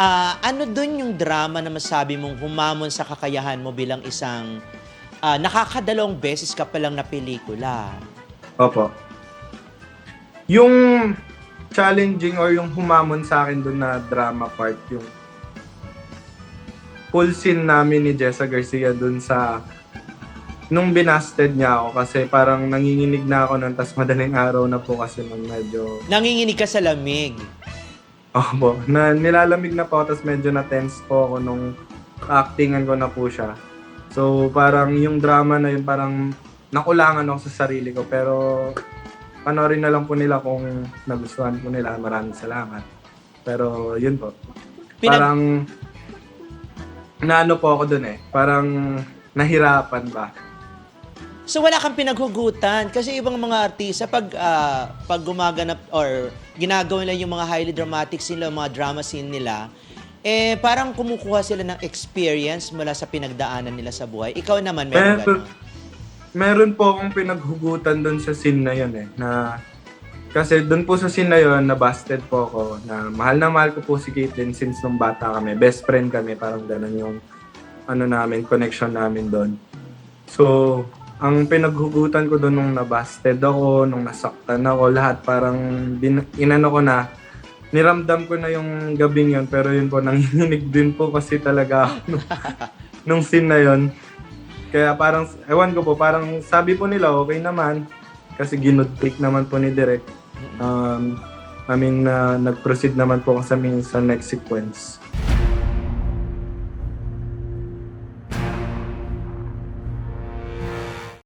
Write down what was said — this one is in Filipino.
Ah, ano dun yung drama na masabi mong humamon sa kakayahan mo bilang isang ah, nakakadalawang beses ka palang na pelikula? Opo. Yung challenging or yung humamon sa akin doon na drama part, yung full scene namin ni Jessa Garcia doon sa nung binasted niya ako kasi parang nanginginig na ako nun tas madaling araw na po kasi nung medyo Nanginginig ka sa lamig. Opo, na nilalamig na po ako tas medyo na tense po ako nung actingan ko na po siya. So parang yung drama na yun parang nakulangan ako sa sarili ko pero panoorin na lang po nila kung nagustuhan po nila. Maraming salamat. Pero yun po. Pinag- Parang naano po ako dun eh. Parang nahirapan ba? So wala kang pinaghugutan kasi ibang mga artista pag ah, pag gumaganap or ginagawa nila yung mga highly dramatic scene nila, mga drama scene nila, eh parang kumukuha sila ng experience mula sa pinagdaanan nila sa buhay. Ikaw naman meron ganun. meron po akong pinaghugutan doon sa scene na yun eh. Na, kasi doon po sa scene na yun, na-busted po ako. Na mahal na mahal ko po si Caitlyn since nung bata kami. Best friend kami, parang ganun yung ano namin, connection namin doon. So, ang pinaghugutan ko doon nung nabusted ako, nung nasaktan ako, lahat parang bin, inano ko na, niramdam ko na yung gabing yun, pero yun po, nanginginig din po kasi talaga ako nung, nung scene na yun. Kaya parang, ewan ko po, parang sabi po nila, okay naman. Kasi ginod-click naman po ni Direk. Um, I mean, na nag-proceed naman po kami sa next sequence.